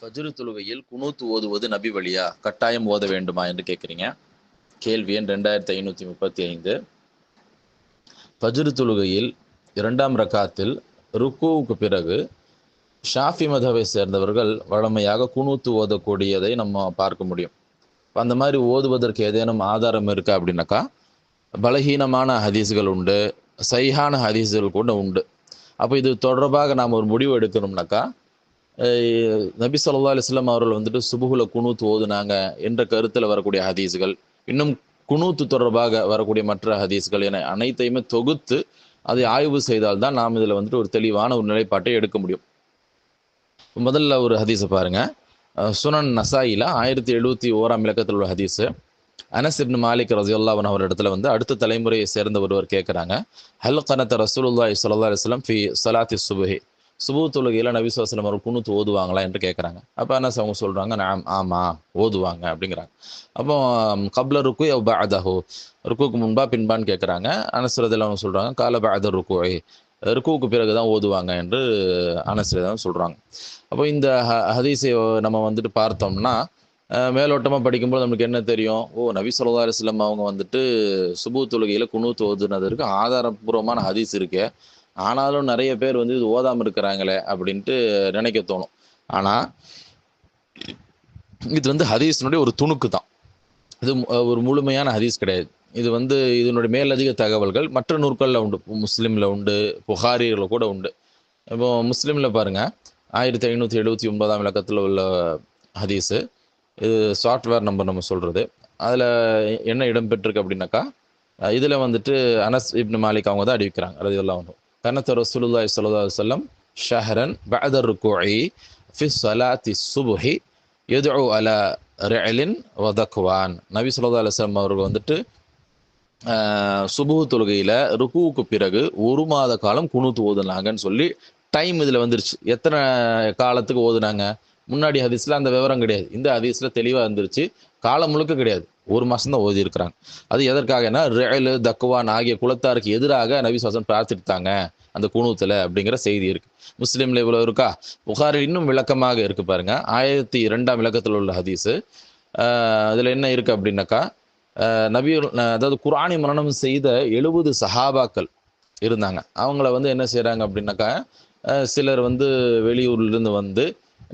ஃபஜ்ரு தொழுகையில் குனூத்து ஓதுவது நபி வழியா? கட்டாயம் ஓத வேண்டுமா என்று கேட்குறீங்க. கேள்வி எண் ரெண்டாயிரத்தி ஐநூற்றி முப்பத்தி ஐந்து. ஃபஜ்ரு தொழுகையில் இரண்டாம் ரக்காத்தில் ருக்குவுக்கு பிறகு ஷாஃபி மதவை சேர்ந்தவர்கள் வழமையாக குனூத்து ஓதக்கூடியதை நம்ம பார்க்க முடியும். அந்த மாதிரி ஓதுவதற்கு ஏதேனும் ஆதாரம் இருக்கா அப்படின்னாக்கா பலகீனமான ஹதீஸ்கள் உண்டு சைஹான ஹதீஸ்கள் கூட உண்டு. அப்போ இது தொடர்பாக நாம் ஒரு முடிவு எடுக்கணும்னாக்கா நபி சொல்லா அலிஸ்லாம் அவர்கள் வந்துட்டு சுபுகுல குனூத் ஓதுனாங்க என்ற கருத்தில் வரக்கூடிய ஹதீஸ்கள். இன்னும் குனூத்து தொடர்பாக வரக்கூடிய மற்ற ஹதீஸ்கள் என அனைத்தையுமே தொகுத்து அதை ஆய்வு செய்தால்தான் நாம் இதில் வந்துட்டு ஒரு தெளிவான ஒரு நிலைப்பாட்டை எடுக்க முடியும். முதல்ல ஒரு ஹதீஸை பாருங்க. சுனன் நசாயில ஆயிரத்தி எழுபத்தி ஓராம் இலக்கத்தில் உள்ள ஹதீஸு. அனஸ் இப்னு மாலிக் ரசியுல்லாவன் அவர் இடத்துல வந்து அடுத்த தலைமுறையை சேர்ந்த ஒருவர் கேட்குறாங்க ஹல் கனத்த ரசூல் ஸல்லல்லாஹு அலைஹி ஃபி சலாத்தி சுபஹி? சுபு தொழுகையில் நபி அவர் குணுத்து ஓதுவாங்களா என்று கேட்குறாங்க அப்போ என்ன அவங்க சொல்கிறாங்க நாம் ஆமாம் ஓதுவாங்க அப்படிங்கிறாங்க. அப்போ கப்ல ருக்கு எவ் பாதஹு ருக்குக்கு முன்பா பின்பான்னு கேட்குறாங்க அனசுரதில் அவங்க சொல்கிறாங்க கால பாத ருக்கு ருக்குவுக்கு பிறகு தான் ஓதுவாங்க என்று அனஸ்ரதான் சொல்கிறாங்க அப்போ இந்த ஹ ஹதீஸை நம்ம வந்துட்டு பார்த்தோம்னா மேலோட்டமாக படிக்கும்போது நமக்கு என்ன தெரியும்? ஓ நபி சொல்லா அலுவலம் அவங்க வந்துட்டு சுபு தொழுகையில் குணூத்து ஓதுனதற்கு ஆதாரபூர்வமான ஹதீஸ் இருக்கே. ஆனாலும் நிறைய பேர் வந்து இது ஓதாமல் இருக்கிறாங்களே அப்படின்ட்டு நினைக்க தோணும். ஆனால் இது வந்து ஹதீஸினுடைய ஒரு துணுக்கு தான் இது மு- ஒரு முழுமையான ஹதீஸ் கிடையாது. இது வந்து இதனுடைய மேலதிக தகவல்கள் மற்ற நூற்களில் உண்டு. முஸ்லீமில் உண்டு புகாரியில் கூட உண்டு. இப்போ முஸ்லீமில் பாருங்கள் ஆயிரத்தி ஐநூற்றி எழுபத்தி ஒன்பதாம் இலக்கத்தில் உள்ள ஹதீஸு. இது சாஃப்ட்வேர் நம்பர் நம்ம சொல்கிறது அதில் என்ன இடம்பெற்றிருக்கு அப்படின்னாக்கா இதில் வந்துட்டு அனஸ் இப்னு மாலிக் அவங்க தான் அறிவிக்கிறாங்க அது இதெல்லாம் ஒன்று கனத்த ரசூலுல்லாய் ஸல்லல்லாஹு சொல்லம் ஷஹரன் பஅத ருக்குஇ ஃபி சலாத்தி சுபுஹி யதுஉ அலா ரெலின் வ நபி ஸல்லல்லாஹு அலுவலம் அவர்கள் வந்துட்டு ஆஹ், தொழுகையில் ருக்குவுக்கு பிறகு ஒரு மாத காலம் குனூத்து ஓதுனாங்கன்னு சொல்லி டைம் இதில் வந்துருச்சு. எத்தனை காலத்துக்கு ஓதுனாங்க? முன்னாடி ஹதீஸில் அந்த விவரம் கிடையாது. இந்த ஹதீஸில் தெளிவாக இருந்துருச்சு காலம் முழுக்க கிடையாது. ஒரு மாதம் தான் ஓதி இருக்கிறாங்க அது எதற்காகனா ரேலு தக்குவான் ஆகிய குலத்தாருக்கு எதிராக நபிசுவாசன் சாசன் பிரார்த்தித்தாங்க அந்த குணூத்தில் அப்படிங்கிற செய்தி இருக்கு. முஸ்லீம்ல இவ்வளவு இருக்கா? புகாரில் இன்னும் விளக்கமாக இருக்கு பாருங்க. ஆயிரத்தி இரண்டாம் விளக்கத்தில் உள்ள ஹதீஸு. அதில் என்ன இருக்கு அப்படின்னாக்கா நபி அதாவது குரானி மரணம் செய்த எழுபது சஹாபாக்கள் இருந்தாங்க. அவங்கள வந்து என்ன செய்கிறாங்க அப்படின்னாக்கா சிலர் வந்து வெளியூர்லேருந்து வந்து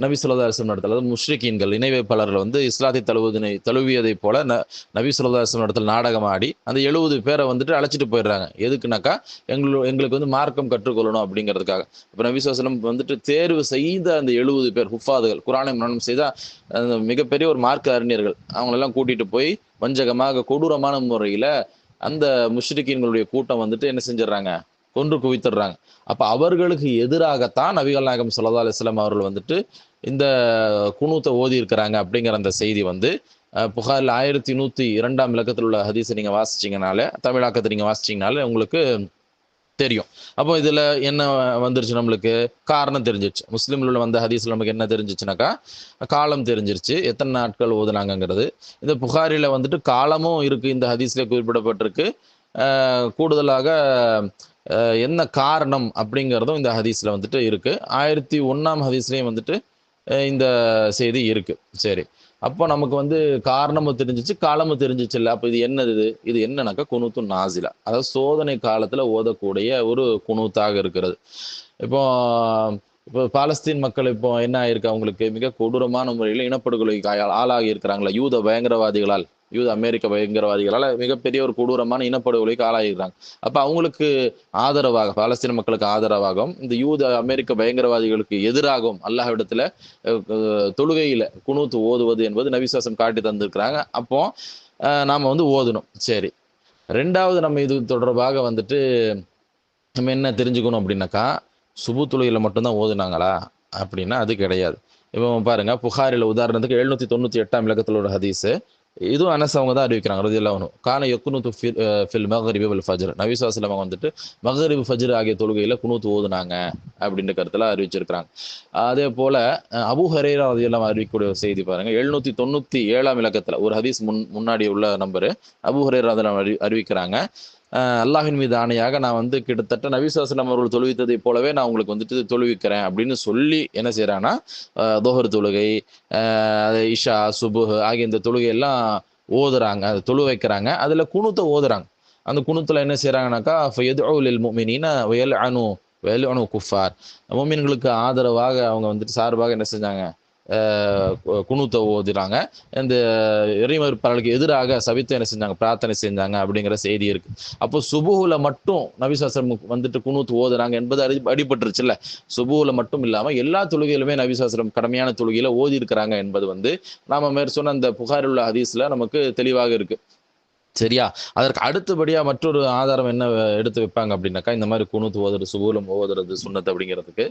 நபி சொல்லா அலிஸ்லம் நடத்தல். அதாவது முஷ்ரிகீன்கள் இணை வைப்பாளர்கள் வந்து இஸ்லாத்தை தழுவுதினை தழுவியதைப் போல ந நபி சொல்லா அலிஸ்லம் நடத்தல் நாடகம் ஆடி அந்த எழுபது பேரை வந்துட்டு அழைச்சிட்டு போயிடுறாங்க. எதுக்குனாக்கா எங்களு எங்களுக்கு வந்து மார்க்கம் கற்றுக்கொள்ளணும் அப்படிங்கிறதுக்காக. இப்போ நபி சொல்லம் வந்துட்டு தேர்வு செய்த அந்த எழுபது பேர் ஹுஃபாதுகள் குரானை மரணம் செய்த அந்த மிகப்பெரிய ஒரு மார்க்க அறிஞர்கள் அவங்களெல்லாம் கூட்டிட்டு போய் வஞ்சகமாக கொடூரமான முறையில் அந்த முஷ்ரிகீன்களுடைய கூட்டம் வந்துட்டு என்ன செஞ்சிடறாங்க? கொன்று குவித்துடுறாங்க. அப்போ அவர்களுக்கு எதிராகத்தான் நபிகள் நாயகம் ஸல்லல்லாஹு அலிஸ்லாம் அவர்கள் வந்துட்டு இந்த குணூத்தை ஓதி இருக்கிறாங்க அப்படிங்கிற அந்த செய்தி வந்து புகாரில் ஆயிரத்தி நூற்றி இரண்டாம் இலக்கத்தில் உள்ள ஹதீஸை நீங்கள் வாசிச்சீங்கனாலே தமிழாக்கத்தை நீங்கள் வாசிச்சீங்கனாலே உங்களுக்கு தெரியும். அப்போ இதில் என்ன வந்துருச்சு நம்மளுக்கு? காரணம் தெரிஞ்சிருச்சு. முஸ்லீமில் உள்ள வந்த ஹதீஸில் நமக்கு என்ன தெரிஞ்சிச்சுனாக்கா காலம் தெரிஞ்சிருச்சு. எத்தனை நாட்கள் ஓதுனாங்கங்கிறது. இந்த புகாரில் வந்துட்டு காலமும் இருக்குது இந்த ஹதீஸில் குறிப்பிடப்பட்டிருக்கு. கூடுதலாக என்ன காரணம் அப்படிங்கிறதும் இந்த ஹதீஸில் வந்துட்டு இருக்குது ஆயிரத்தி ஒன்றாம் ஹதீஸ்லேயும் வந்துட்டு இந்த செய்தி இருக்குது சரி. அப்போ நமக்கு வந்து காரணமும் தெரிஞ்சிச்சு காலமும் தெரிஞ்சிச்சு இல்லை அப்போ இது என்னது இது? இது என்னன்னாக்கா குனூத்து நாசிலா. அதாவது சோதனை காலத்தில் ஓதக்கூடிய ஒரு குணூத்தாக இருக்கிறது. இப்போ இப்போ பாலஸ்தீன் மக்கள் இப்போ என்ன ஆயிருக்கு அவங்களுக்கு? மிக கொடூரமான முறையில் இனப்படுகொலைக்கு ஆளாகி இருக்கிறாங்களா? யூத பயங்கரவாதிகளால். யூத அமெரிக்க பயங்கரவாதிகளால் மிகப்பெரிய ஒரு கொடூரமான இனப்படுகொலைக்கு ஆளாகிறாங்க அப்போ அவங்களுக்கு ஆதரவாக பாலஸ்தீன மக்களுக்கு ஆதரவாகவும் இந்த யூத அமெரிக்க பயங்கரவாதிகளுக்கு எதிராகவும் அல்லாஹ்விடத்துல தொழுகையில் குணூத்து ஓதுவது என்பது நவிசுவாசம் காட்டி தந்திருக்கிறாங்க. அப்போ நாம் வந்து ஓதணும். சரி. ரெண்டாவது நம்ம இது தொடர்பாக வந்துட்டு நம்ம என்ன தெரிஞ்சுக்கணும் அப்படின்னாக்கா சுபு தொழுகையில் மட்டும்தான் ஓதுனாங்களா? அப்படின்னா அது கிடையாது. இப்போ பாருங்க புகாரில் உதாரணத்துக்கு எழுநூத்தி தொண்ணூற்றி எட்டாம் இலக்கத்தில் ஒரு ஹதீஸ். இதுவும் அனஸ் அவங்க தான் அறிவிக்கிறாங்க ரதியல்லாஹு அன்ஹு. கான யக்குனுத்து ஃபில் ஃபில் மக்ரிபி வல் ஃபஜர். நபி அவங்க வந்துட்டு மக்ரிப் ஃபஜ்ர் ஆகிய தொழுகையில் குனூத் ஓதுனாங்க அப்படின்ற கருத்தில் அறிவிச்சிருக்கிறாங்க. அதே போல் அபு ஹரேரா ஹுரைரா அறிவிக்கக்கூடிய செய்தி பாருங்கள் எழுநூற்றி தொண்ணூற்றி ஏழாம் இலக்கத்தில் ஒரு ஹதீஸ் முன் முன்னாடி உள்ள நம்பரு. அபு ஹரேரா அதெல்லாம் அறி அறிவிக்கிறாங்க. அல்லாஹின் மீது ஆணையாக நான் வந்து கிட்டத்தட்ட நபிசாசனம் அவர்கள் தொழுவித்ததை போலவே நான் உங்களுக்கு வந்துட்டு தொழுவிக்கிறேன் அப்படின்னு சொல்லி என்ன செய்யறாங்கன்னா தோஹர் தொழுகை இஷா சுபுஹ் ஆகிய இந்த தொழுகை எல்லாம் ஓதுறாங்க அதை தொழு வைக்கிறாங்க. அதுல குணுத்தை ஓதுறாங்க. அந்த குணுத்தில் என்ன செய்யறாங்கனாக்கா ஃபயதுல் முமினின வயல் அணு வயல் அணு குஃபார். மோமின்களுக்கு ஆதரவாக அவங்க வந்துட்டு சார்பாக என்ன செஞ்சாங்க குணூத்தை கு- ஓதுறாங்க. இந்த இறைமறுப்பாளர்களுக்கு எதிராக சபித்து என்ன செஞ்சாங்க? பிரார்த்தனை செஞ்சாங்க அப்படிங்கிற செய்தி இருக்கு. அப்போ சுபுகுல மட்டும் நபிசாசம் வந்துட்டு குணூத்து ஓதுறாங்க என்பது அறி அடிபட்டுருச்சுல்ல. சுபுகுல மட்டும் இல்லாமல் எல்லா தொழுகையிலுமே நபிசாசனம் கடமையான தொழுகையில ஓதி இருக்கிறாங்க என்பது வந்து நாம மேற் சொன்ன அந்த புகாரில் உள்ள ஹதீஸ்ல நமக்கு தெளிவாக இருக்கு. சரியா? அதற்கு அடுத்தபடியா மற்றொரு ஆதாரம் என்ன எடுத்து வைப்பாங்க அப்படின்னாக்கா இந்த மாதிரி குணுத்து ஓதுறது சுகூலம் ஓதுறது சுண்ணத் அப்படிங்கிறதுக்கு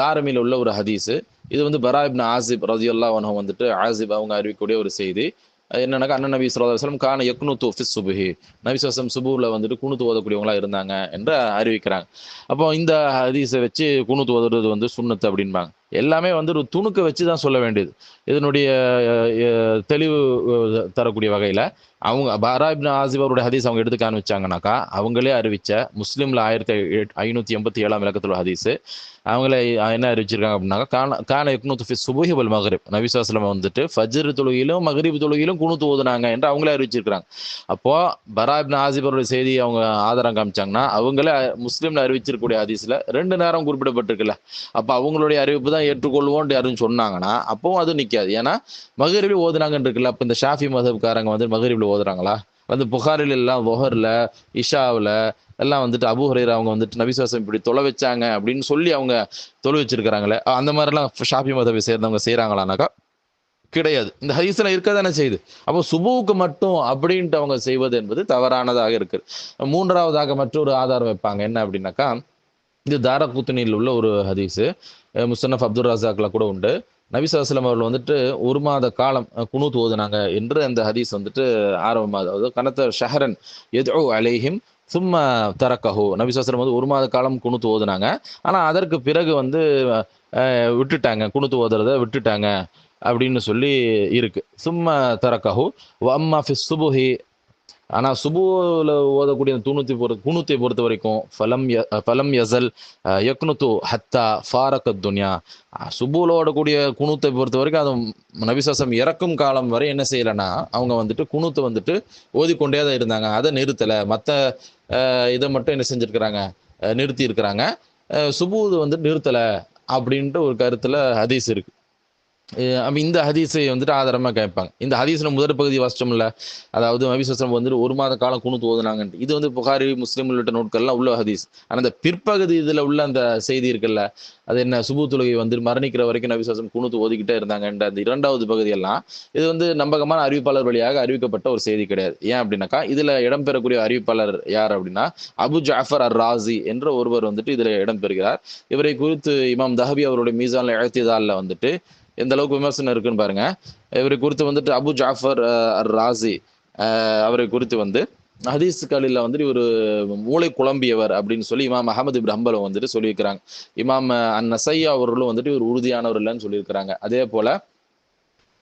தாரமியில் உள்ள ஒரு ஹதீஸு. இது வந்து பரா ஆசிப் ரதியுல்லா அவனு வந்துட்டு ஆசிப் அவங்க அறிவிக்கக்கூடிய ஒரு செய்தி. என்னன்னாக்கா அண்ணன் நபி சொல்லா கான எக்னுத்து ஃபிஸ் சுபுஹி. நபிசுவாசம் சொசம் வந்துட்டு குணுத்து ஓதக்கூடியவங்களா இருந்தாங்க என்று அறிவிக்கிறாங்க. அப்போ இந்த ஹதீஸை வச்சு குணுத்து ஓதுறது வந்து சுண்ணத்து அப்படின்பாங்க. எல்லாமே வந்து ஒரு துணுக்கை வச்சு தான் சொல்ல வேண்டியது. இதனுடைய தெளிவு தரக்கூடிய வகையில் அவங்க பாரா இப்னு ஆசிப் அவருடைய ஹதீஸ் அவங்க எடுத்து காமிச்சாங்கனாக்கா அவங்களே அறிவிச்ச முஸ்லீமில் ஆயிரத்தி ஐநூற்றி எண்பத்தி ஏழாம் இலக்கத்தில் ஹதீஸ். அவங்கள என்ன அறிவிச்சிருக்காங்க அப்படின்னாக்கா கான கான யக்னுத்து ஃபி சுபுஹி வல் மகரிப் நபிசாஸ்லம் வந்துட்டு ஃபஜ்ர் தொழுகிலும் மகரிப் தொழுகிலும் குணுத்து ஓதுனாங்க என்று அவங்களே அறிவிச்சிருக்காங்க அப்போ பரா இப்னு செய்தி அவங்க ஆதாரம் காமிச்சாங்கன்னா அவங்களே முஸ்லீமில் அறிவிச்சிருக்கக்கூடிய ஹதீஸில் ரெண்டு நேரம் குறிப்பிடப்பட்டிருக்குல்ல. அப்போ அவங்களுடைய அறிவிப்பு தான் ஏற்றுக்கொள்வோம் யாருன்னு சொன்னாங்கன்னா அப்பவும் அது நிற்காது ஏன்னா மகரிபில் ஓதுனாங்கன்னு இருக்குல்ல அப்போ இந்த ஷாஃபி மதப்காரங்க வந்து மகரிபில் ஓதுறாங்களா? வந்து புகாரில் எல்லாம் ஒஹர்ல இஷாவில் எல்லாம் வந்துட்டு அபு ஹுரைரா அவங்க வந்துட்டு நபிசுவாசம் இப்படி தொலை வச்சாங்க அப்படின்னு சொல்லி அவங்க தொலை வச்சிருக்கிறாங்களே அந்த மாதிரிலாம் ஷாபி மதவை சேர்ந்தவங்க செய்கிறாங்களானாக்கா கிடையாது. இந்த ஹரிசில் இருக்க தானே செய்யுது. அப்போ சுபுவுக்கு மட்டும் அப்படின்ட்டு அவங்க செய்வது என்பது தவறானதாக இருக்கு. மூன்றாவதாக மற்றொரு ஆதாரம் வைப்பாங்க. என்ன அப்படின்னாக்கா இது தாரகுத்தனியில் உள்ள ஒரு ஹதீஸ். முசன்னஃப் அப்துல் ரசாக்ல கூட உண்டு. நபிசாஸ்லம் அவர்கள் வந்துட்டு ஒரு மாத காலம் அஹ், ஓதுனாங்க என்று அந்த ஹதீஸ் வந்துட்டு ஆரம்பமாக அதாவது கனத்த ஷஹரன் எதோ அலேஹிம் சும்மா தரக்கஹோ. நபிசாஸ்லம் வந்து ஒரு மாத காலம் குணுத்து ஓதுனாங்க. ஆனால் அதற்கு பிறகு வந்து விட்டுட்டாங்க. குணுத்து ஓதுறத விட்டுட்டாங்க அப்படின்னு சொல்லி இருக்கு. சும்மா தரக்கஹு. அம்மா ஃபி சுபுஹி ஆனால் சுபுவில் ஓதக்கூடிய தூணுத்தை பொறுத்த குணுத்தை பொறுத்த வரைக்கும் ஃபலம் ய- ஃபலம் யசல் யக்னுத்து ஹத்தா ஃபாரக துன்யா சுபுவில் ஓடக்கூடிய குணுத்தை பொறுத்த வரைக்கும் அது நபிசாசம் இறக்கும் காலம் வரை என்ன செய்யலைன்னா அவங்க வந்துட்டு குணுத்தை வந்துட்டு ஓதிக்கொண்டே தான் இருந்தாங்க. அதை நிறுத்தலை. மற்ற இதை மட்டும் என்ன செஞ்சுருக்குறாங்க? நிறுத்தி இருக்கிறாங்க சுபூது வந்து நிறுத்தலை அப்படின்ட்டு ஒரு கருத்தில் ஹதீஸ் இருக்குது அப்போ இந்த ஹதீஸை வந்துட்டு ஆதாரமாக கேட்பாங்க. இந்த ஹதீஸில் முதல் பகுதி வாசிச்சோம்ல அதாவது நபிசம் வந்துட்டு ஒரு மாத காலம் குணுத்து ஓதுனாங்கன்ட்டு இது வந்து புகாரி முஸ்லீம் உள்ளிட்ட நூட்கள்லாம் உள்ள ஹதீஸ். ஆனால் அந்த பிற்பகுதி இதில் உள்ள அந்த செய்தி இருக்குல்ல அது என்ன சுபுத்துலகை தொழுகை வந்து மரணிக்கிற வரைக்கும் நபிசாசம் குணுத்து ஓதிக்கிட்டே இருந்தாங்கன்ற அந்த இரண்டாவது பகுதியெல்லாம் இது வந்து நம்பகமான அறிவிப்பாளர் வழியாக அறிவிக்கப்பட்ட ஒரு செய்தி கிடையாது. ஏன் அப்படின்னாக்கா இதில் இடம்பெறக்கூடிய அறிவிப்பாளர் யார் அப்படின்னா அபு ஜாஃபர் அர் ராசி என்ற ஒருவர் வந்துட்டு இதில் இடம்பெறுகிறார். இவரை குறித்து இமாம் தஹபி அவருடைய மீசானில் எழுத்தியதால வந்துட்டு எந்த அளவுக்கு விமர்சனம் இருக்குன்னு பாருங்க. இவரை குறித்து வந்துட்டு அபு ஜாஃபர் அர் ராசி அஹ், அவரை குறித்து வந்து ஹதீஸ்களில் வந்துட்டு இவர் மூளை குழம்பியவர் அப்படின்னு சொல்லி இமாம் அகமது இப்னு வந்துட்டு சொல்லியிருக்கிறாங்க. இமாம் அன் நசையா அவர்களும் வந்துட்டு இவர் உறுதியானவர் இல்லைன்னு சொல்லியிருக்கிறாங்க. அதே போல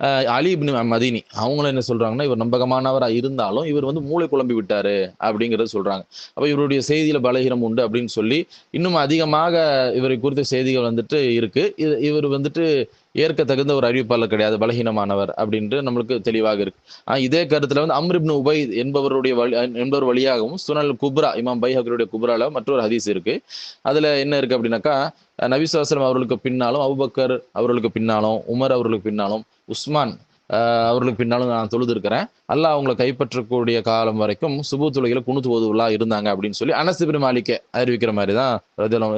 அஹ், அலி இப்னு மதினி அவங்களும் என்ன சொல்றாங்கன்னா இவர் நம்பகமானவராக இருந்தாலும் இவர் வந்து மூளை குழம்பி விட்டாரு அப்படிங்கிறத சொல்றாங்க. அப்ப இவருடைய செய்தியில பலகீனம் உண்டு அப்படின்னு சொல்லி இன்னும் அதிகமாக இவரை குறித்த செய்திகள் வந்துட்டு இருக்கு. இது இவர் வந்துட்டு ஏற்க தகுந்த ஒரு அறிவிப்பாளர் கிடையாது பலகீனமானவர் அப்படின்ட்டு நம்மளுக்கு தெளிவாக இருக்கு. ஆஹ் இதே கருத்துல வந்து அம்ரிப்னு உபை என்பவருடைய வழி என்பவர் வழியாகவும் சுனல் குப்ரா இமாம் பைஹக்கருடைய குப்ரால மற்றொரு ஹதீஸ் இருக்கு. அதுல என்ன இருக்கு அப்படின்னாக்கா நபிசுவாசலம் அவர்களுக்கு பின்னாலும் அபுபக்கர் அவர்களுக்கு பின்னாலும் உமர் அவர்களுக்கு பின்னாலும் உஸ்மான் அவர்களுக்கு பின்னாலும் நான் தொழுது இருக்கிறேன் அல்லாஹ் அவங்களை கைப்பற்றக்கூடிய காலம் வரைக்கும் சுபு தொழுகையில குணுத்து ஓதுவலா இருந்தாங்க அப்படின்னு சொல்லி அனசிபின் மாலிக்கே அறிவிக்கிற மாதிரி தான்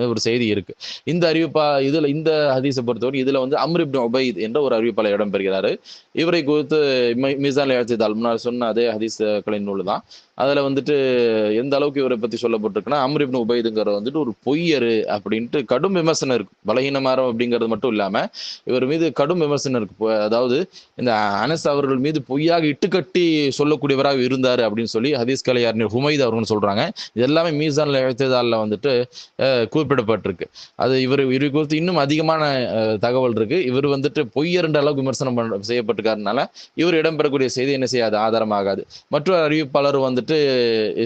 ஒரு செய்தி இருக்கு. இந்த அறிவிப்பா இதுல இந்த ஹதீஸை பொறுத்தவரை இதுல வந்து அம்ரிப் இப்னு உபைத் என்ற ஒரு அறிவிப்பாளர் இடம்பெறுகிறாரு இவரை குறித்து மி- எழுத்திதால் முன்னாள் சொன்ன அதே ஹதீஸ்களின் நூல் தான் அதுல வந்துட்டு எந்த அளவுக்கு இவரை பத்தி சொல்லப்பட்டிருக்குன்னா அம்ரிப்னு இப்னு வந்துட்டு ஒரு பொய்யரு அப்படின்ட்டு கடும் விமர்சனம் இருக்கு. பலகீனமாரம் அப்படிங்கிறது மட்டும் இல்லாம இவர் மீது கடும் விமர்சனம் இருக்கு. அதாவது இந்த அனஸ் அவர்கள் மீது பொய்யாக இட்டுக்கட்டி சொல்லக்கூடியவராக இருந்தாரு அப்படின்னு சொல்லி ஹதீஸ் கலையார் ஹுமைத் அவர்கள் சொல்றாங்க. இது எல்லாமே மீசான்ல எழுத்ததால வந்துட்டு குறிப்பிடப்பட்டிருக்கு. அது இவர் இவர் குறித்து இன்னும் அதிகமான தகவல் இருக்கு. இவர் வந்துட்டு பொய்யர் அளவுக்கு விமர்சனம் பண்ண- இருக்காருனால இவர் இடம்பெறக்கூடிய செய்தி என்ன செய்யாது? ஆதாரமாகாது. மற்றொரு அறிவிப்பாளர் வந்துட்டு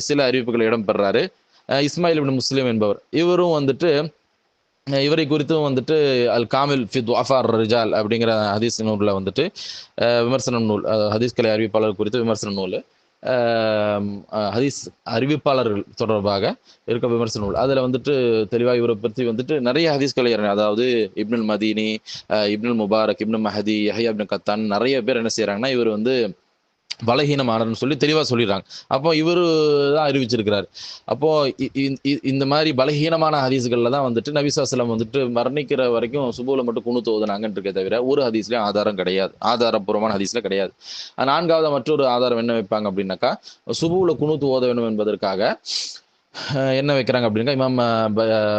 சில அறிவிப்புகள் இடம்பெறாரு. இஸ்மாயில் பின் முஸ்லீம் என்பவர். இவரும் வந்துட்டு இவரை குறித்தும் வந்துட்டு அல் காமில் ஃபித் அஃபார் ரிஜால் அப்படிங்கிற ஹதீஸ் நூலில் வந்துட்டு விமர்சன நூல் ஹதீஸ்கலை அறிவிப்பாளர் குறித்து விமர்சன நூல். ஹதீஸ் அறிவிப்பாளர்கள் தொடர்பாக இருக்க விமர்சன நூல் அதில் வந்துட்டு தெளிவாக இவரை பற்றி வந்துட்டு நிறைய ஹதீஸ் அதாவது Ibnul Madini Ibnul Mubarak Ibn Mahdi Yahya Ibn Qattan நிறைய பேர் என்ன செய்கிறாங்கன்னா இவர் வந்து பலகீனமானன்னு சொல்லி தெளிவாக சொல்லிடுறாங்க. அப்போ இவர் தான் அறிவிச்சிருக்கிறார். அப்போ இ- இ- இந்த மாதிரி பலகீனமான ஹதீஸ்களில் தான் வந்துட்டு நபிசாசலம் வந்துட்டு மரணிக்கிற வரைக்கும் சுபுல மட்டும் குணு தோதுனாங்கன்னு இருக்கே தவிர ஒரு ஹதீஸ்லயும் ஆதாரம் கிடையாது. ஆதாரப்பூர்வமான ஹதீஸ்ல கிடையாது. நான்காவது மற்றொரு ஆதாரம் என்ன வைப்பாங்க அப்படின்னாக்கா சுபுல குணு ஓத வேண்டும் என்பதற்காக என்ன வைக்கிறாங்க அப்படின்னா இமாம்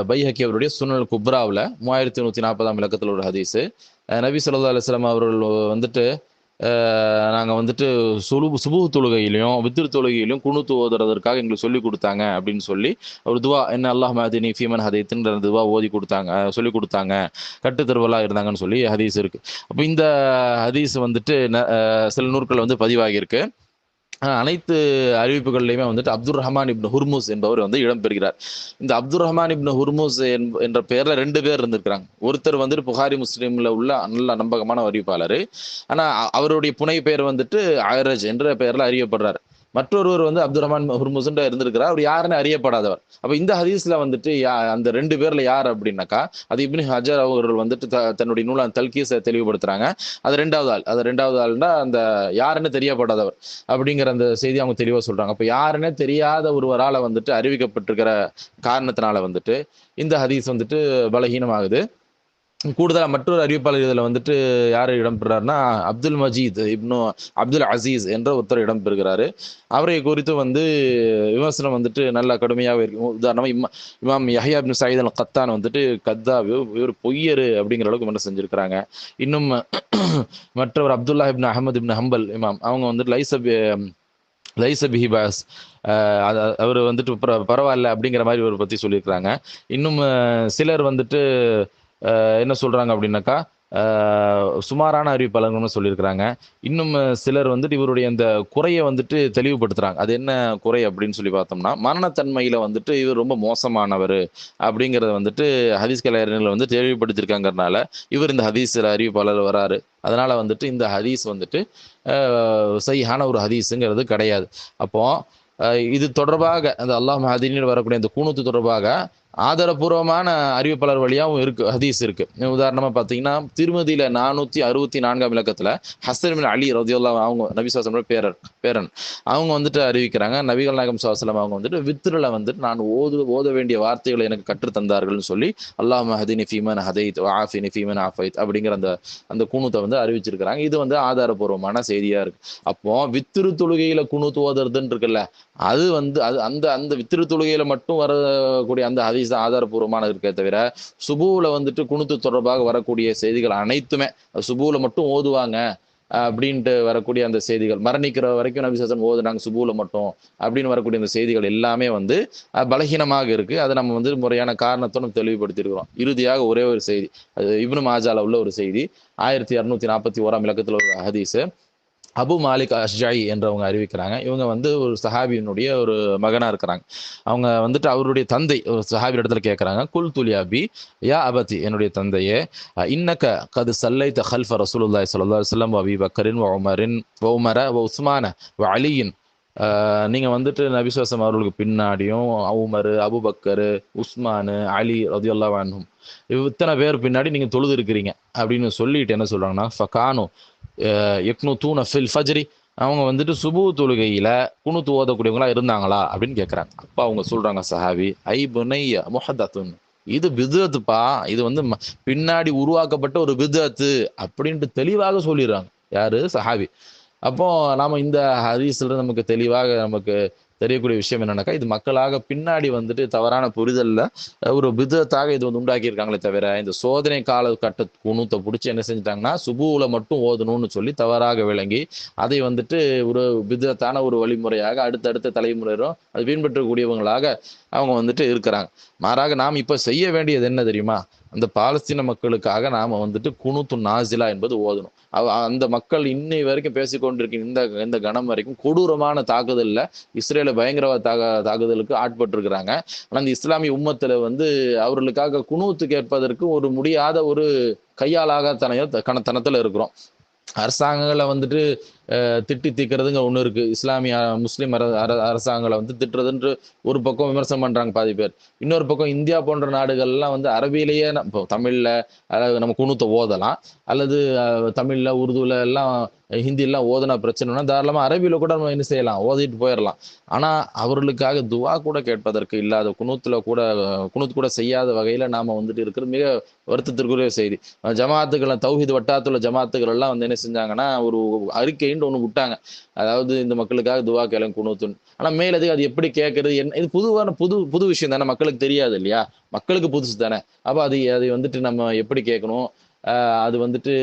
பைஹக்கி அவருடைய சுனல் குப்ராவில் மூவாயிரத்தி நூற்றி நாற்பதாம் இலக்கத்தில் ஒரு ஹதீஸு. நபி சொல்லா அலுவலாம் அவர்கள் வந்துட்டு நாங்கள் வந்துட்டு சுலு சுபு தொழுகையிலையும் வித்திரு தொழுகையிலையும் குணுத்து ஓதுறதற்காக எங்களுக்கு சொல்லி கொடுத்தாங்க அப்படின்னு சொல்லி ஒரு துவா என்ன அல்லாஹ் மஹதினி ஃபீமன் ஹதீத்துன்ற துவா ஓதி கொடுத்தாங்க சொல்லி கொடுத்தாங்க. கட்டுத்தருவலாக இருந்தாங்கன்னு சொல்லி ஹதீஸ் இருக்குது அப்போ இந்த ஹதீஸ் வந்துட்டு ந- சில நூற்கள் வந்து பதிவாகியிருக்கு. அனைத்து அறிவிப்புகள்லையுமே வந்துட்டு அப்துல் ரஹ்மான் இப்னு ஹுர்முஸ் என்பவர் வந்து இடம்பெறுகிறார் இந்த அப்துல் ரஹ்மான் இப்னு ஹுர்முஸ் என்ப- என்ற பெயர்ல ரெண்டு பேர் இருந்திருக்கிறாங்க. ஒருத்தர் வந்துட்டு புகாரி முஸ்லீம்ல உள்ள நல்ல நம்பகமான அறிவிப்பாளர். ஆனா அவருடைய புனை பெயர் வந்துட்டு ஆயரஜ் என்ற பெயர்ல அறியப்படுறார். மற்றொருவர் வந்து அப்துல் ரஹ்மான் ஹுர்முஸ்ன்ற இருந்திருக்கிறார். அவர் யாருன்னு அறியப்படாதவர். அப்போ இந்த ஹதீஸ்ல வந்துட்டு யா- அந்த ரெண்டு பேர்ல யார் அப்படின்னாக்கா அது இப்னி ஹஜர் அவர்கள் வந்துட்டு த- தன்னுடைய நூலான் தல்கீஸை தெளிவுபடுத்துறாங்க. அது ரெண்டாவது ஆள். அது ரெண்டாவது ஆள்னா அந்த யாருன்னு தெரியப்படாதவர் அப்படிங்கிற அந்த செய்தி அவங்க தெளிவாக சொல்றாங்க. அப்போ யாருன்னே தெரியாத ஒருவரால் வந்துட்டு அறிவிக்கப்பட்டிருக்கிற காரணத்தினால வந்துட்டு இந்த ஹதீஸ் வந்துட்டு பலகீனமாகுது. கூடுதலாக மற்றொரு அறிவிப்பாளர் இதில் வந்துட்டு யார் இடம்பெறாருன்னா அப்துல் மஜீத் இப்னு அப்துல் அசீஸ் என்ற ஒருத்தர் இடம்பெறுகிறாரு. அவரை குறித்து வந்து விமர்சனம் வந்துட்டு நல்ல கடுமையாக இருக்கும் உதாரணமாக இம்மா இமாம் Yahya Ibn Saeed al Qattan வந்துட்டு கத்தா இவர் பொய்யரு அப்படிங்கிற அளவுக்கு என்ன செஞ்சிருக்கிறாங்க. இன்னும் மற்றவர் அப்துல்லா இப்னு அஹமது இப்னு ஹம்பல் இமாம் அவங்க வந்துட்டு லைசப் லைச பிஹிபாஸ் அவர் வந்துட்டு பரவாயில்ல அப்படிங்கிற மாதிரி இவர் பற்றி சொல்லியிருக்கிறாங்க. இன்னும் சிலர் வந்துட்டு என்ன சொல்கிறாங்க அப்படின்னாக்கா சுமாரான அறிவிப்பாளர்கள்னு சொல்லியிருக்கிறாங்க. இன்னும் சிலர் வந்துட்டு இவருடைய அந்த குறையை வந்துட்டு தெளிவுபடுத்துகிறாங்க அது என்ன குறை அப்படின்னு சொல்லி பார்த்தோம்னா மரணத்தன்மையில் வந்துட்டு இவர் ரொம்ப மோசமானவர் அப்படிங்கிறத வந்துட்டு ஹதீஸ் கலைஞர்கள் வந்து தெளிவுபடுத்தியிருக்காங்கிறனால இவர் இந்த ஹதீஸ் அறிவிப்பாளர் வராரு. அதனால வந்துட்டு இந்த ஹதீஸ் வந்துட்டு சரியான ஒரு ஹதீஸுங்கிறது கிடையாது. அப்போ இது தொடர்பாக அந்த அல்லாஹ் மஹதீனில் வரக்கூடிய அந்த கூணுத்து தொடர்பாக ஆதாரபூர்வமான அறிவிப்பாளர் வழியாகவும் இருக்கு ஹதீஸ் இருக்கு. உதாரணமா பார்த்தீங்கன்னா திருமதியில நானூத்தி அறுபத்தி நான்காம் இலக்கத்துல ஹசன் அலி ரதியுல்லா அவங்க நபி சாசனோட பேரர் பேரன். அவங்க வந்துட்டு அறிவிக்கிறாங்க நபிகள் நாயகம் சுவாசலம் அவங்க வந்துட்டு வித்திரல வந்துட்டு நான் ஓது ஓத வேண்டிய வார்த்தைகளை எனக்கு கற்றுத் தந்தார்கள்னு சொல்லி அல்லாஹ் மஹதினி ஃபீமன் ஹதைத் ஆஃபினி ஃபீமன் ஆஃபைத் அப்படிங்கிற அந்த அந்த குணூத்தை வந்து அறிவிச்சிருக்கிறாங்க. இது வந்து ஆதாரபூர்வமான செய்தியா இருக்கு. அப்போ வித்திரு தொழுகையில குணூத்து ஓதுறதுன்னு இருக்குல்ல அது வந்து அது அந்த அந்த வித்திரு தொழுகையில மட்டும் வரக்கூடிய அந்த ஹதீஸ் தான் ஆதாரபூர்வமான இருக்கே தவிர சுபுவில் வந்துட்டு குணுத்து தொடர்பாக வரக்கூடிய செய்திகள் அனைத்துமே சுபுவில் மட்டும் ஓதுவாங்க அப்படின்ட்டு வரக்கூடிய அந்த செய்திகள். மரணிக்கிற வரைக்கும் நபிசாசன் ஓதுனாங்க சுபுல மட்டும் அப்படின்னு வரக்கூடிய அந்த செய்திகள் எல்லாமே வந்து பலகீனமாக இருக்கு. அதை நம்ம வந்து முறையான காரணத்தோட நம்ம தெளிவுபடுத்தியிருக்கிறோம். இறுதியாக ஒரே ஒரு செய்தி அது இப்னு மாஜால உள்ள ஒரு செய்தி. ஆயிரத்தி இரநூத்தி நாற்பத்தி ஓராம் இலக்கத்தில் ஒரு ஹதீஸ். அபு மாலிக் அஷ்ஜாயி என்றவங்க அறிவிக்கிறாங்க. இவங்க வந்து ஒரு சஹாபியினுடைய ஒரு மகனாக இருக்கிறாங்க. அவங்க வந்துட்டு அவருடைய தந்தை ஒரு சஹாபி இடத்துல கேட்குறாங்க குல் துலியாபி யா அபதி என்னுடைய தந்தையே இன்னக்க கது சல்லைத்த ஹல்ஃப ரசூலுல்லாய் சல்லா சொல்லம் வ அபி பக்கரின் வ உமரின் வ உமர வ உஸ்மான வ அலியின் நீங்கள் வந்துட்டு நபிசுவாசம் அவர்களுக்கு பின்னாடியும் அவுமரு அபுபக்கர் உஸ்மானு அலி ரதியுல்லா அன்ஹும். இத்தனை பேர் பின்னாடி நீங்கள் தொழுது இருக்கிறீங்க அப்படின்னு சொல்லிட்டு என்ன சொல்கிறாங்கன்னா ஃபகானோ எக்னு தூண ஃபில் ஃபஜ்ரி. அவங்க வந்துட்டு சுபு தொழுகையில் குணுத்து ஓதக்கூடியவங்களா இருந்தாங்களா அப்படின்னு கேட்குறாங்க அப்பா அவங்க சொல்கிறாங்க சஹாபி ஐ புனைய முஹதத்துன். இது பிதத்துப்பா இது வந்து ம- பின்னாடி உருவாக்கப்பட்ட ஒரு பிதத்து அப்படின்ட்டு தெளிவாக சொல்லிடுறாங்க. யாரு? சஹாபி. அப்போ நாம இந்த ஹதீஸ்ல நமக்கு தெளிவாக நமக்கு தெரியக்கூடிய விஷயம் என்னன்னாக்கா இது மக்களாக பின்னாடி வந்துட்டு தவறான புரிதல்ல ஒரு விதத்தாக இது வந்து உண்டாக்கியிருக்காங்களே தவிர இந்த சோதனை கால கட்ட குணத்தை பிடிச்சி என்ன செஞ்சிட்டாங்கன்னா சுபூவில் மட்டும் ஓதணும்னு சொல்லி தவறாக விளங்கி அதை வந்துட்டு ஒரு விதத்தான ஒரு வழிமுறையாக அடுத்தடுத்த தலைமுறையிலும் அது பின்பற்றக்கூடியவங்களாக அவங்க வந்துட்டு இருக்கிறாங்க. மாறாக நாம் இப்போ செய்ய வேண்டியது என்ன தெரியுமா? அந்த பாலஸ்தீன மக்களுக்காக நாம் வந்துட்டு குணுத்து நாசிலா என்பது ஓதணும். அந்த மக்கள் இன்னை வரைக்கும் பேசிக்கொண்டிருக்க இந்த இந்த கணம் வரைக்கும் கொடூரமான தாக்குதலில் இஸ்ரேல பயங்கரவாத தாக்க தாக்குதலுக்கு ஆட்பட்டிருக்கிறாங்க. ஆனால் அந்த இஸ்லாமிய உம்மத்தில் வந்து அவர்களுக்காக குணூத்து கேட்பதற்கு ஒரு முடியாத ஒரு கையாளாக தனையோ கணத்தனத்தில் இருக்கிறோம். அரசாங்கங்களை வந்துட்டு திட்டி தீக்கிறதுங்க ஒன்று இருக்குது இஸ்லாமிய முஸ்லீம் அர அர- அரசாங்கங்களை வந்து திட்டுறதுன்ற ஒரு பக்கம் விமர்சனம் பண்ணுறாங்க பாதி பேர். இன்னொரு பக்கம் இந்தியா போன்ற நாடுகள்லாம் வந்து அரபியிலேயே இப்போ தமிழில் அதாவது நம்ம குணத்தை ஓதலாம். அல்லது தமிழில் உருதுவில் எல்லாம் ஹிந்தி எல்லாம் ஓதுனா பிரச்சனைனா தாராளமாக அரபியில் கூட நம்ம என்ன செய்யலாம் ஓதிட்டு போயிடலாம் ஆனால் அவர்களுக்காக துவா கூட கேட்பதற்கு இல்லாத குணூத்துல கூட குணூத் கூட செய்யாத வகையில் நாம் வந்துட்டு இருக்கிறது மிக வருத்தத்திற்குரிய செய்தி. ஜமாத்துக்களை ஜமாத்துக்கள் தௌஹீத் ஜமாத்துக்கள் எல்லாம் வந்து என்ன செஞ்சாங்கன்னா ஒரு அறிக்கை அப்படின்ட்டு ஒன்று விட்டாங்க. அதாவது இந்த மக்களுக்காக துவா கேளுங்க குணூத்துன்னு ஆனால் மேலதுக்கு அது எப்படி கேட்கறது? என்ன இது புதுவான புது புது விஷயம் தானே மக்களுக்கு தெரியாது இல்லையா? மக்களுக்கு புதுசு தானே. அப்போ அது அதை வந்துட்டு நம்ம எப்படி கேட்கணும்? ஆஹ் அது வந்துட்டு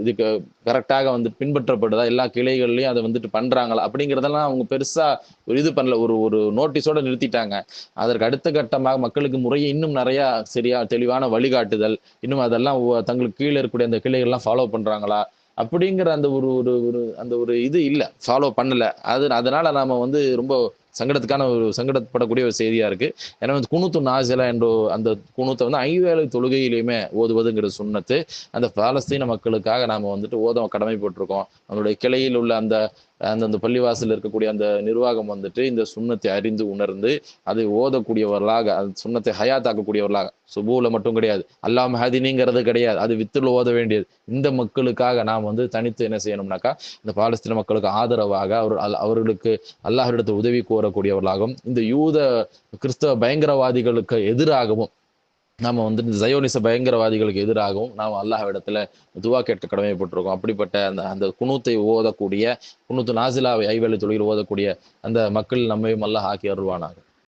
இதுக்கு கரெக்டாக வந்து பின்பற்றப்படுதா? எல்லா கிளைகள்லையும் அதை வந்துட்டு பண்றாங்களா? அப்படிங்கிறதெல்லாம் அவங்க பெருசா ஒரு இது பண்ணல. ஒரு ஒரு நோட்டீஸோட நிறுத்திட்டாங்க. அதற்கு அடுத்த கட்டமாக மக்களுக்கு முறையை இன்னும் நிறையா சரியா தெளிவான வழிகாட்டுதல் இன்னும் அதெல்லாம் தங்களுக்கு கீழே இருக்கக்கூடிய அந்த கிளைகள்லாம் ஃபாலோ பண்றாங்களா? அப்படிங்கிற அந்த ஒரு ஒரு ஒரு அந்த ஒரு இது இல்லை. ஃபாலோ பண்ணலை. அது அதனால நாம வந்து ரொம்ப சங்கடத்துக்கான ஒரு சங்கடப்படக்கூடிய ஒரு செய்தியா இருக்கு. ஏன்னா வந்து குணுத்து நாசிலா என்ற அந்த குணுத்தை வந்து ஐவேளை தொழுகையிலையுமே ஓதுவதுங்கிற சுண்ணத்து அந்த பாலஸ்தீன மக்களுக்காக நாம வந்துட்டு ஓதம் கடமைப்பட்டிருக்கோம் நம்மளுடைய கிளையில் உள்ள அந்த அந்தந்த பள்ளிவாசல் இருக்கக்கூடிய அந்த நிர்வாகம் வந்துட்டு இந்த சுண்ணத்தை அறிந்து உணர்ந்து அதை ஓதக்கூடியவர்களாக அந்த சுண்ணத்தை ஹயாத்தாக்கக்கூடியவர்களாக. சுபூவில் மட்டும் கிடையாது. அல்லாம் ஹதினிங்கிறது கிடையாது. அது வித்துல ஓத வேண்டியது. இந்த மக்களுக்காக நாம் வந்து தனித்து என்ன செய்யணும்னாக்கா இந்த பாலஸ்தீன மக்களுக்கு ஆதரவாக அவர் அவர்களுக்கு அல்லாஹ்விடத்தில் உதவி கோரக்கூடியவர்களாகவும் இந்த யூத கிறிஸ்தவ பயங்கரவாதிகளுக்கு எதிராகவும் நாம் வந்து இந்த ஜயோனிச பயங்கரவாதிகளுக்கு எதிராகவும் நாம் அல்லாஹ்விடத்தில் துவா கேட்க கடமைப்பட்டிருக்கோம். அப்படிப்பட்ட அந்த அந்த குணூத்தை ஓதக்கூடிய குணூத்து நாசிலாவை ஐவேலி தொழில் ஓதக்கூடிய அந்த மக்கள் நம்மையும் அல்லாஹ் ஆக்கி அருள்வானாக.